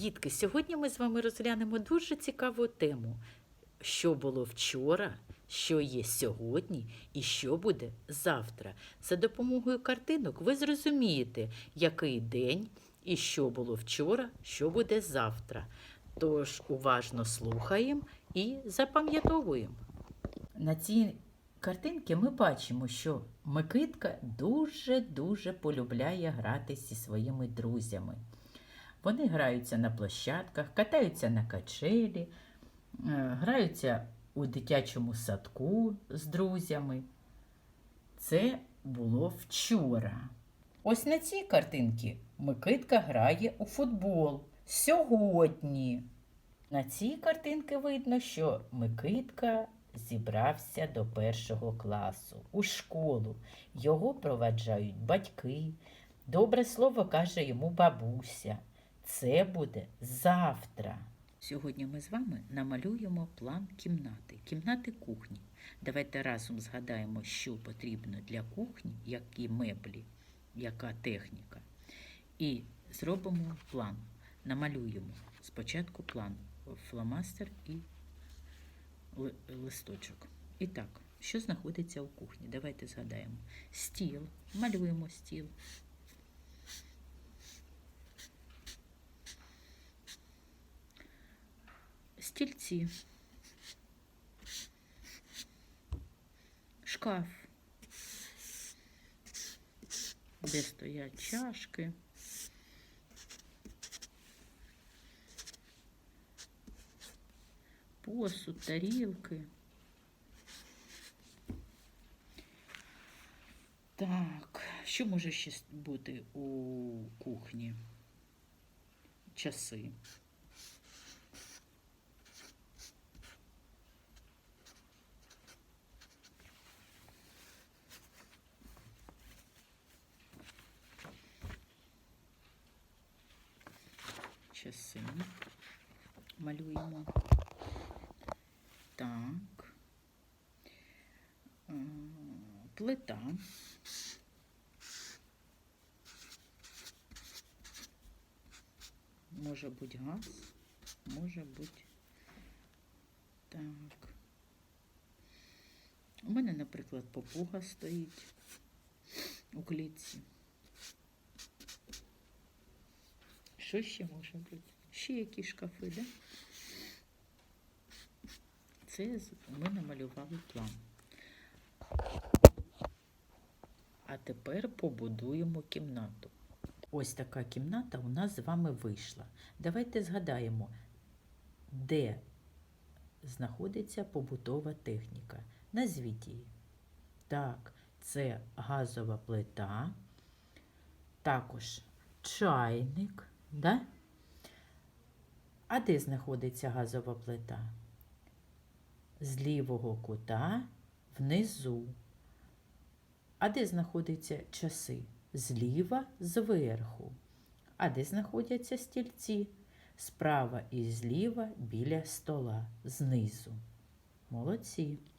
Дітки, сьогодні ми з вами розглянемо дуже цікаву тему, що було вчора, що є сьогодні і що буде завтра. За допомогою картинок ви зрозумієте, який день і що було вчора, що буде завтра. Тож уважно слухаємо і запам'ятовуємо. На цій картинці ми бачимо, що Микитка дуже-дуже полюбляє грати зі своїми друзями. Вони граються на площадках, катаються на качелі, е, граються у дитячому садку з друзями. Це було вчора. Ось на цій картинці Микитка грає у футбол сьогодні. На цій картинці видно, що Микитка зібрався до першого класу у школу. Його проваджають батьки. Добре слово каже йому бабуся. Це буде завтра. Сьогодні ми з вами намалюємо план кімнати, кімнати кухні. Давайте разом згадаємо, що потрібно для кухні, які меблі, яка техніка. І зробимо план. Намалюємо спочатку план, фломастер і листочок. І так, що знаходиться у кухні? Давайте згадаємо. Стіл, малюємо стіл. Стільці, шкаф, де стоять чашки. Посуд, тарілки. Так, що може ще бути у кухні? Часи. Часи. Малюємо. Так. Е, Плита. Може бути газ, може бути. Так. У мене, наприклад, попуга стоїть у клітці. Що ще може бути? Ще які шкафи, да? Це ми намалювали план. А тепер побудуємо кімнату. Ось така кімната у нас з вами вийшла. Давайте згадаємо, де знаходиться побутова техніка. Назвіть її. Так, це газова плита, також чайник, да? А де знаходиться газова плита? З лівого кута внизу. А де знаходяться часи? Зліва зверху. А де знаходяться стільці? Справа і зліва біля стола, знизу. Молодці.